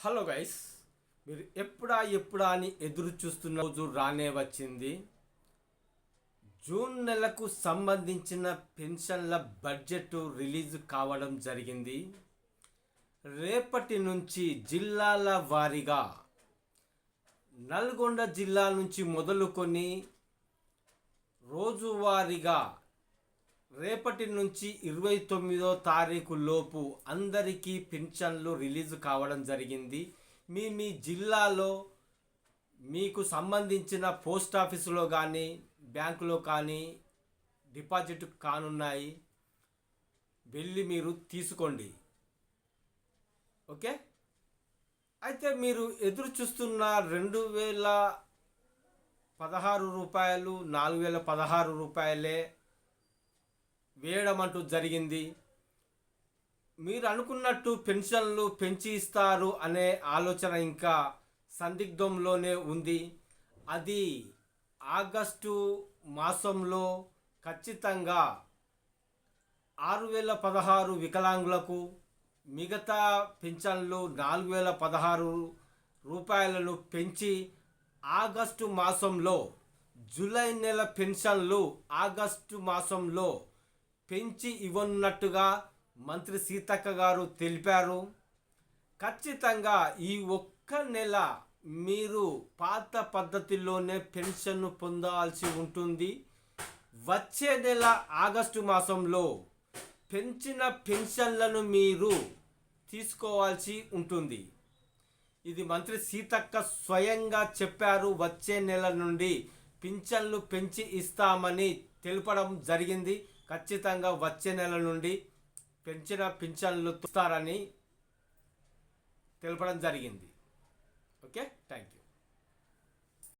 Hello guys మీరు ఎప్పుడా ఎప్పుడా అని ఎదురు చూస్తున్న రోజు రానే వచ్చింది. జూన్ నెలకు సంబంధించిన పెన్షన్ల బడ్జెట్ రిలీజ్ కావడం జరిగింది. రేపటి నుంచి జిల్లాల వారీగా నల్గొండ జిల్లా నుంచి మొదలుకొని రోజువారీగా రేపటి నుంచి ఇరవై తొమ్మిదో తారీఖు లోపు అందరికీ పింఛన్లు రిలీజ్ కావడం జరిగింది. మీ మీ జిల్లాలో మీకు సంబంధించిన పోస్ట్ ఆఫీసులో కానీ బ్యాంకులో కానీ డిపాజిట్ కానున్నాయి. వెళ్ళి మీరు తీసుకోండి. ఓకే? అయితే మీరు ఎదురు చూస్తున్న రెండు వేల పదహారు రూపాయలు నాలుగు వేల పదహారు రూపాయలే వేయడం అంటూ జరిగింది. మీరు అనుకున్నట్టు పెన్షన్లు పెంచి ఇస్తారు అనే ఆలోచన ఇంకా సందిగ్ధంలోనే ఉంది. అది ఆగస్టు మాసంలో ఖచ్చితంగా ఆరు వేల పదహారు వికలాంగులకు మిగతా పెన్షన్లు నాలుగు వేల పదహారు రూపాయలను పెంచి ఆగస్టు మాసంలో జూలై నెల పెన్షన్లు ఆగస్టు మాసంలో పెంచి ఇవ్వనున్నట్టుగా మంత్రి సీతక్క గారు తెలిపారు. ఖచ్చితంగా ఈ ఒక్క నెల మీరు పాత పద్ధతిలోనే పెన్షన్ పొందాల్సి ఉంటుంది. వచ్చే నెల ఆగస్టు మాసంలో పెంచిన పెన్షన్లను మీరు తీసుకోవాల్సి ఉంటుంది. ఇది మంత్రి సీతక్క స్వయంగా చెప్పారు. వచ్చే నెల నుండి పింఛన్లు పెంచి ఇస్తామని తెలపడం జరిగింది. ఖచ్చితంగా వచ్చే నెల నుండి పెంచిన పింఛన్లు తుస్తారని తెలపడం జరిగింది. ఓకే? Thank you